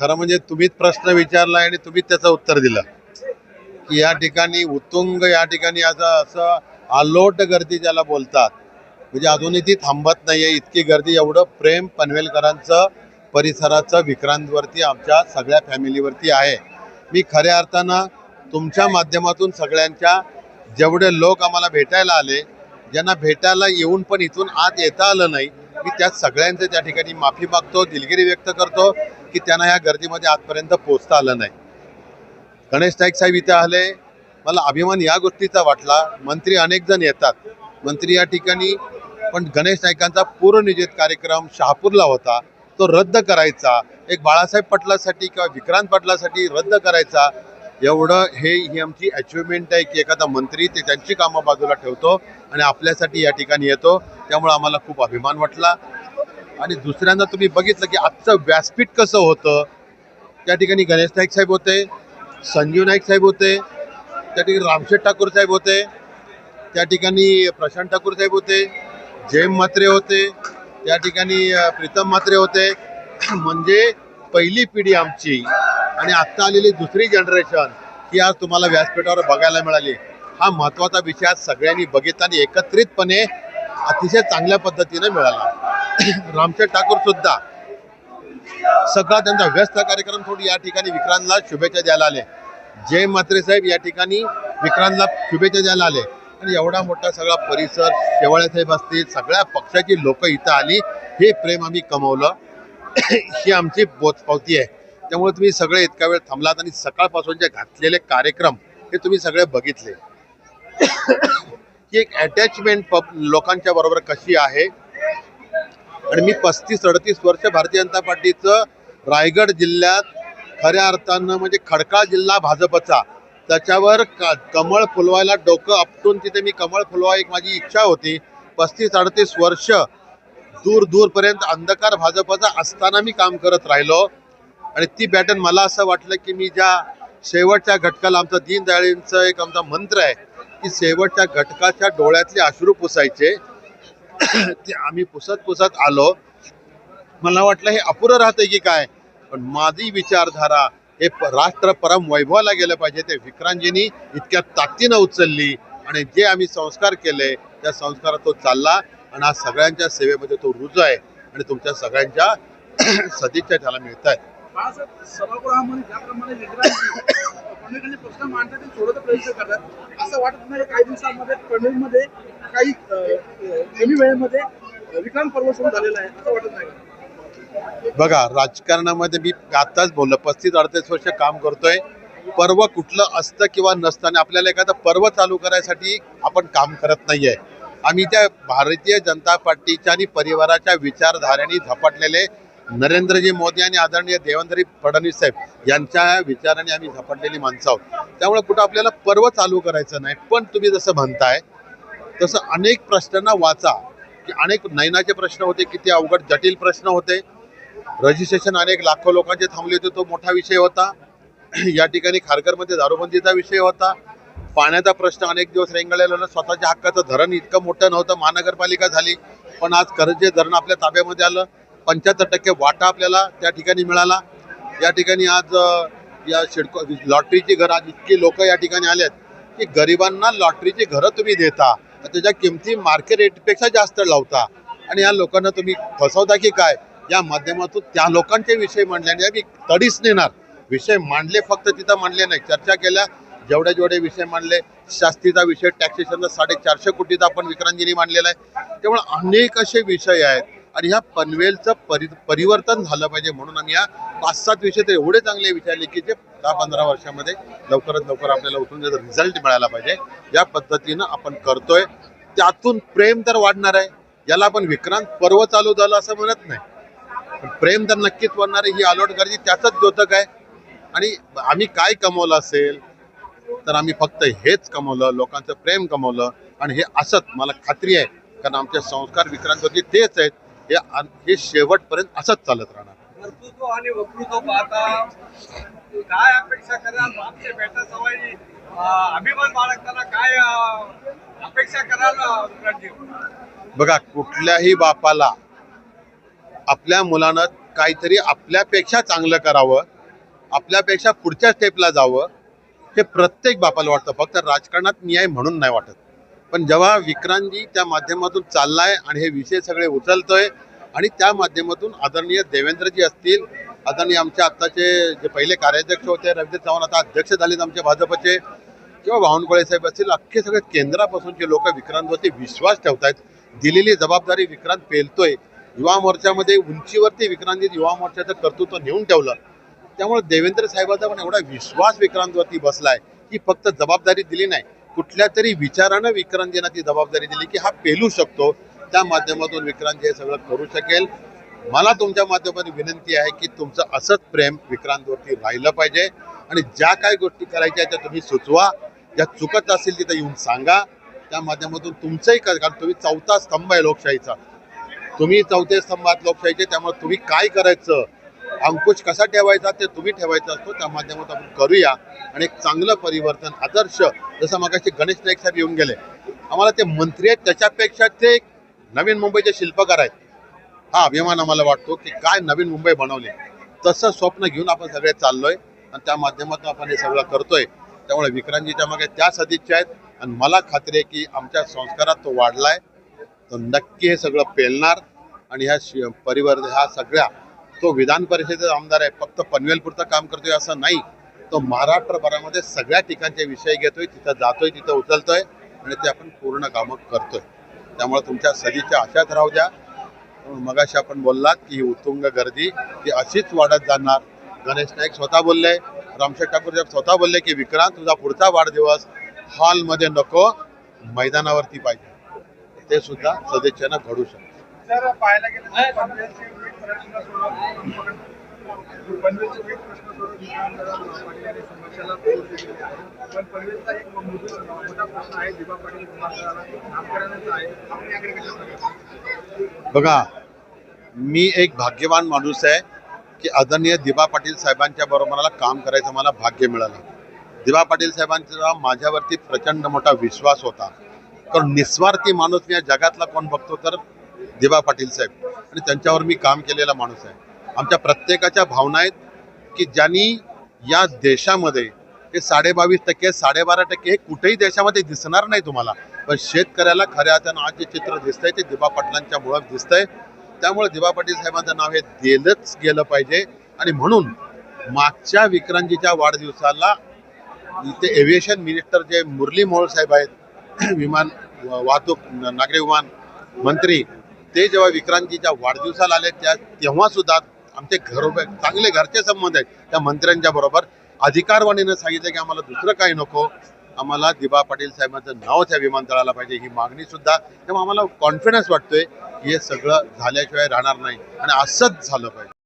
खरं म्हणजे तुम्हीच प्रश्न विचारला आणि तुम्हीच त्याचं उत्तर दिलं. की या ठिकाणी उत्तुंग या ठिकाणी असं असं आलोट गर्दी ज्याला बोलतात. म्हणजे अजूनही ती थांबत नाही आहे इतकी गर्दी एवढं प्रेम पनवेलकरांचं परिसराचं विक्रांतवरती आमच्या सगळ्या फॅमिलीवरती आहे. मी खऱ्या अर्थानं तुमच्या माध्यमातून सगळ्यांच्या जेवढे लोक आम्हाला भेटायला आले ज्यांना भेटायला येऊन पण इथून आत येता आलं नाही मी त्या सगळ्यांचं त्या ठिकाणी माफी मागतो दिलगिरी व्यक्त करतो. की त्यांना ह्या गर्दीमध्ये आजपर्यंत पोचता आलं नाही. गणेश नाईक साहेब इथे आले. मला अभिमान या गोष्टीचा वाटला. मंत्री अनेक जण येतात. मंत्री या ठिकाणी पण गणेश नाईकांचा पूर्वनियोजित कार्यक्रम शहापूरला होता. तो रद्द करायचा. एक बाळासाहेब पाटलासाठी किंवा विक्रांत पाटलासाठी रद्द करायचा. एवढं हे ही आमची अचिव्हमेंट आहे की एखादा मंत्री ते त्यांची कामं बाजूला ठेवतो आणि आपल्यासाठी या ठिकाणी येतो. त्यामुळे आम्हाला खूप अभिमान वाटला. आणि दुसऱ्यांदा तुम्ही बघितलं की आजचं व्यासपीठ कसं होतं त्या ठिकाणी गणेश नाईक साहेब होते संजीव नाईक साहेब होते त्या ठिकाणी रामशेठ ठाकूर साहेब होते त्या ठिकाणी प्रशांत ठाकूर साहेब होते जयम म्हात्रे होते त्या ठिकाणी प्रीतम म्हात्रे होते. म्हणजे पहिली पिढी आमची आणि आत्ता आलेली दुसरी जनरेशन ही आज तुम्हाला व्यासपीठावर बघायला मिळाली. हा महत्त्वाचा विषय आज सगळ्यांनी बघितला आणि एकत्रितपणे अतिशय चांगल्या पद्धतीनं मिळाला. रामशेठ ठाकूर सुद्धा सगळा त्यांचा व्यस्त कार्यक्रम सोडून या ठिकाणी विक्रांतला शुभेच्छा द्यायला आले. जय म्हात्रे साहेब या ठिकाणी विक्रांतला शुभेच्छा द्यायला आले. आणि एवढा मोठा सगळा परिसर शेवाळे साहेब असतील सगळ्या पक्षाची लोक इथं आली. हे प्रेम आम्ही कमवलं. ही आमची पोचपावती आहे. त्यामुळे तुम्ही सगळे इतका वेळ थांबलात आणि सकाळपासूनचे घातलेले कार्यक्रम हे तुम्ही सगळे बघितले. की एक अटॅचमेंट पब लोकांच्या बरोबर कशी आहे? आणि मी पस्तीस अडतीस वर्ष भारतीय जनता पार्टीचं रायगड जिल्ह्यात खऱ्या अर्थानं म्हणजे खडकाळ जिल्हा भाजपचा. त्याच्यावर का कमळ फुलवायला डोकं आपटून तिथे मी कमळ फुलवा एक माझी इच्छा होती. पस्तीस अडतीस वर्ष दूर दूरपर्यंत अंधकार भाजपचा असताना मी काम करत राहिलो. आणि ती बॅटन मला असं वाटलं की मी ज्या शेवटच्या घटकाला आमचं दीनदयाळींचं एक आमचा मंत्र आहे की शेवटच्या घटकाच्या डोळ्यातले अश्रू पुसायचे. ते आम्ही पुसत पुसत आलो. मला वाटलं हे अपुरं राहतंय की काय? पण माझी विचारधारा हे राष्ट्र परम वैभवाला गेलं पाहिजे. ते विक्रांतजींनी इतक्या ताकदीनं उचलली आणि जे आम्ही संस्कार केले त्या संस्कारात तो चालला आणि आज सगळ्यांच्या सेवेमध्ये तो रुजू आहे आणि तुमच्या सगळ्यांच्या सदिच्छा त्याला मिळत आहेत सभागृहामध्ये प्रश्न मांडतात असं वाटत नाही काही दिवसांमध्ये काही कमी वेळेमध्ये अं, पर्व सुरू झालेला आहे असं वाटत नाही बघा राजकारणामध्ये मी आताच बोललो पस्तीस अडतीस वर्ष काम करतोय. पर्व कुठलं असतं किंवा नसतं आणि आपल्याला एखादं पर्व चालू करायसाठी आपण काम करत नाहीये. आम्ही त्या भारतीय जनता पार्टीच्या आणि परिवाराच्या विचारधारेने झपाटलेले नरेंद्रजी मोदी आणि आदरणीय देवेंद्रजी फडणवीस साहेब यांच्या विचाराने आम्ही झपाटलेली माणसं आहोत. त्यामुळे कुठं आपल्याला पर्व चालू करायचं नाही पण तुम्ही जसं म्हणताय तसं अनेक प्रश्नांना वाचा. की अनेक नयनाचे प्रश्न होते किती अवघड जटिल प्रश्न होते. रजिस्ट्रेशन अनेक लाखो लोकांचे थांबले होते तो मोठा विषय होता. या ठिकाणी खारघरमध्ये दारूबंदीचा विषय होता. पाण्याचा प्रश्न अनेक दिवस रेंगाळलेला होता. स्वतःच्या हक्काचं धरण इतकं मोठं नव्हतं महानगरपालिका झाली. पण आज कर्जे धरण आपल्या ताब्यामध्ये आलं. पंच्याहत्तर टक्के वाटा आपल्याला त्या ठिकाणी मिळाला. या ठिकाणी आज या शिडको लॉटरीची घरं आज इतकी लोक या ठिकाणी आलेत की गरिबांना लॉटरीची घरं तुम्ही देता. त्याच्या किमती मार्केट रेटपेक्षा जास्त लावता. आणि या लोकांना तुम्ही फसवता की काय? या माध्यमातून त्या लोकांचे विषय मांडल्याने आम्ही तडीच नेणार. विषय मांडले फक्त तिथं मांडले नाही. चर्चा केल्या जेवढे जेवढे विषय मांडले शास्तीचा विषय टॅक्सेशनचा साडेचारशे कोटीचा आपण विक्रांतजींनी मांडलेला आहे. त्यामुळे अनेक असे विषय आहेत. आणि ह्या पनवेलचं परि परिवर्तन झालं पाहिजे म्हणून आम्ही या पाच सात विषय तर एवढे चांगले विचारले की जे दहा पंधरा वर्षामध्ये लवकरात लवकर आपल्याला उठून त्याचा रिझल्ट मिळायला पाहिजे या पद्धतीनं आपण करतोय. त्यातून प्रेम तर वाढणार आहे. याला आपण विक्रांत पर्व चालू झालं असं म्हणत नाही. प्रेम तर नक्कीच वाढणार आहे ही आलोट गर्दी त्याचंच द्योतक आहे. आणि आम्ही काय कमवलं असेल तर आम्ही फक्त हेच कमवलं लोकांचं प्रेम कमवलं. आणि हे असंच मला खात्री आहे कारण आमचे संस्कार विक्रांतवरती तेच आहेत. हे आ- हे शेवटपर्यंत असंच चालत राहणार. कर्तृत्व आणि वक्तृत्व पाहता. काय अपेक्षा कराल? आमच्या बेटा सवाई अभिमान बाळगताना काय अपेक्षा कराल बघा कुठल्याही बापाला आपल्या मुलानं काहीतरी आपल्यापेक्षा चांगलं करावं आपल्यापेक्षा पुढच्या स्टेपला जावं हे प्रत्येक बापाला वाटतं. फक्त राजकारणात न्याय म्हणून नाही वाटत. पण जेव्हा विक्रांतजी त्या माध्यमातून चाललाय आणि हे विषय सगळे उचलतोय आणि त्या माध्यमातून आदरणीय देवेंद्रजी असतील आदरणीय आमच्या आत्ताचे जे पहिले कार्याध्यक्ष होते रवींद्र चव्हाण आता अध्यक्ष झालेत आमचे भाजपचे किंवा बावनकुळे साहेब असतील अख्खे सगळे केंद्रापासूनचे लोक विक्रांतवरती विश्वास ठेवतायत. दिलेली जबाबदारी विक्रांत पेलतोय. युवा मोर्चामध्ये उंचीवरती विक्रांतजी युवा मोर्चाचं कर्तृत्व नेऊन ठेवलं. त्यामुळे देवेंद्र साहेबांचा पण एवढा विश्वास विक्रांतवरती बसलाय की फक्त जबाबदारी दिली नाही. कुठल्या तरी विचारानं विक्रांतजींना ती जबाबदारी दिली की हा पेलू शकतो. त्या माध्यमातून विक्रांत हे सगळं करू शकेल. मला तुमच्या माध्यमातून विनंती आहे की तुमचं असंच प्रेम विक्रांतवरती राहिलं पाहिजे. आणि ज्या काही गोष्टी करायच्या त्या तुम्ही सुचवा. ज्या चुकत असतील तिथं येऊन सांगा. त्या माध्यमातून तुमचंही कर. कारण तुम्ही चौथा स्तंभ आहे लोकशाहीचा. तुम्ही चौथे स्तंभात लोकशाहीचे त्यामुळे तुम्ही काय करायचं? अंकुश कसा ठेवायचा? ते तुम्ही ठेवायचा असतो. त्या माध्यमातून आपण करूया. आणि एक चांगलं परिवर्तन आदर्श जसं मागाशी गणेश नाईक साहेब येऊन गेले. आम्हाला ते मंत्री आहेत त्याच्यापेक्षा ते एक नवीन मुंबईचे शिल्पकार आहेत. हा अभिमान आम्हाला वाटतो की काय नवीन मुंबई बनवली. तसं स्वप्न घेऊन आपण सगळे चाललोय आणि त्या माध्यमातून आपण हे सगळं करतोय. त्यामुळे विक्रांतजीच्या मागे त्या सदिच्छा आहेत. आणि मला खात्री आहे की आमच्या संस्कारात तो वाढलाय. तो नक्की हे सगळं पेलणार. आणि ह्या शि- परिवार ह्या सगळ्या तो विधान परिषदेचा आमदार आहे. फक्त पनवेलपुरतं काम करतोय असं नाही. तो महाराष्ट्रभरामध्ये सगळ्या ठिकाणचे विषय घेतोय. तिथं जातोय तिथं उचलतोय. आणि ते आपण पूर्ण कामं करतोय. त्यामुळे तुमच्या सदिच्छा अशाच राहू द्या. मगाशी आपण बोललात की ही उत्तुंग गर्दी ही अशीच वाढत जाणार. गणेश नाईक स्वतः बोलले रामशेठ ठाकूर साहेब स्वतः बोलले की विक्रांत तुझा पुढचा वाढदिवस हॉलमध्ये नको मैदानावरती पाहिजे. ते सुद्धा सदिच्छेनं घडू शकतं. बघा मी एक भाग्यवान माणूस आहे की आदरणीय दिबा पाटील साहेबांच्या बरोबर मला काम करायचं मला भाग्य मिळालं. दिबा पाटील साहेबांचा माझ्यावरती प्रचंड मोठा विश्वास होता. कारण निस्वार्थी माणूस मी या जगातला कोण बघतो तर दिबा पाटील साहेब. आणि त्यांच्यावर मी काम केलेला माणूस आहे. आमच्या प्रत्येकाच्या भावना आहेत की ज्यांनी या देशामध्ये हे साडेबावीस टक्के साडेबारा टक्के हे कुठेही देशामध्ये दिसणार नाही तुम्हाला. पण शेतकऱ्याला खऱ्या अर्थानं आज जे चित्र दिसतंय ते दिबा पाटलांच्या मुळात दिसतंय. त्यामुळे दिबा पाटील साहेबांचं नाव हे दिलंच गेलं पाहिजे. आणि म्हणून मागच्या विक्रांतीच्या वाढदिवसाला इथे एव्हिएशन मिनिस्टर जे मुरली मोहोळ साहेब आहेत विमान व- वाहतूक नागरी विमान मंत्री ते जेव्हा विक्रांतीच्या वाढदिवसाला आले त्या तेव्हा सुद्धा आमचे घर चांगले घरचे संबंध आहेत. त्या मंत्र्यांच्या बरोबर अधिकारवाणीनं सांगितलं की आम्हाला दुसरं काही नको. आम्हाला दिबा पाटील साहेबांचं नाव त्या विमानतळाला पाहिजे ही मागणी सुद्धा. तेव्हा आम्हाला कॉन्फिडन्स वाटतोय हे सगळं झाल्याशिवाय राहणार नाही. आणि असंच झालं पाहिजे.